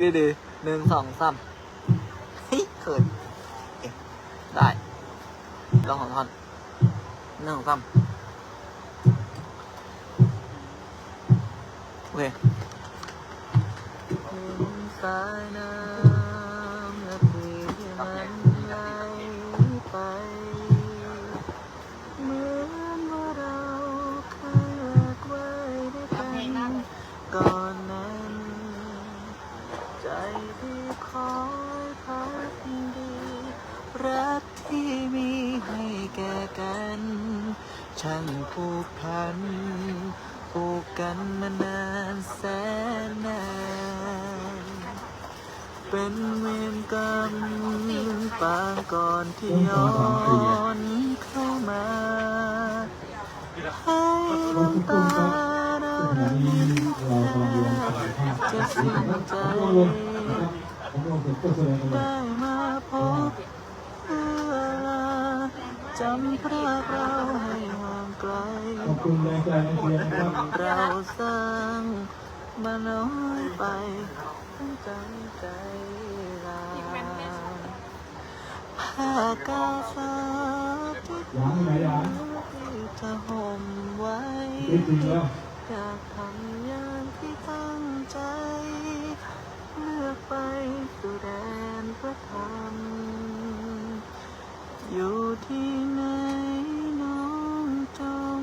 ดื้อดื้อหนึ่งสองสามเฮ้ยเขินได้ลองของท่อนหนึ่งสองสามโอเคสายน้ำและเพลงที่มันไหลไปเหมือนว่าเราเคยรักไว้ด้วยกันก่อน ที่มีให้แก่กัน ช่างผูกพันผูกกันมานานแสนนานเป็นเวรกรรมปางก่อนที่ย้อนเข้ามาให้น้ำตาเราได้ยินจะสิ้นใจได้มาพบ จำพระเราให้ห่างไกลขอบคุณแรงใจในเพียนครับเราสร้างมาน้อยไปทั้งใจใจเราผ้ากาสาที่ยางที่เธอห่มไว้อยากทำอย่างที่ตั้งใจเลือกไปสู่แดนพระธรรม อยู่ ที่ไหนน้องจง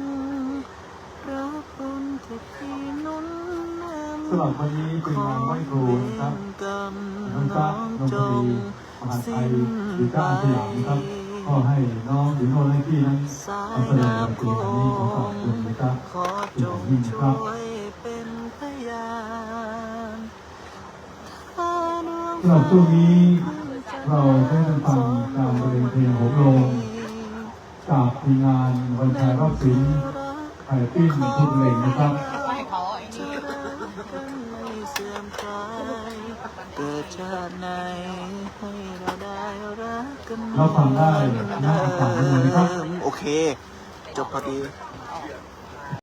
รักคนที่พี่นุ่นนำสำหรับวันนี้เป็นงานไหว้ครูนะครับกรรมน้องน้ตั๊อกงน้องจพองดีมหาไทสิ้ยนดีไปก้าสยามนะครับก็ให้น้องถึงโน่นให้พี่นั้นสาเอายแสดงน้ำในโขปีนี้ขอขอบคุณนะครับขอจงช่วยเป็นพยานถ้าดวงสำหรับช่วงนี้เราได้านวันชายรอบสิงห์ไข่ปิ้งทุกเพลงนะครับเกิดชาติไหนให้เราได้รักกันเราฟังได้นะฟังได้เลยนะครับ โอเค จบพอดีค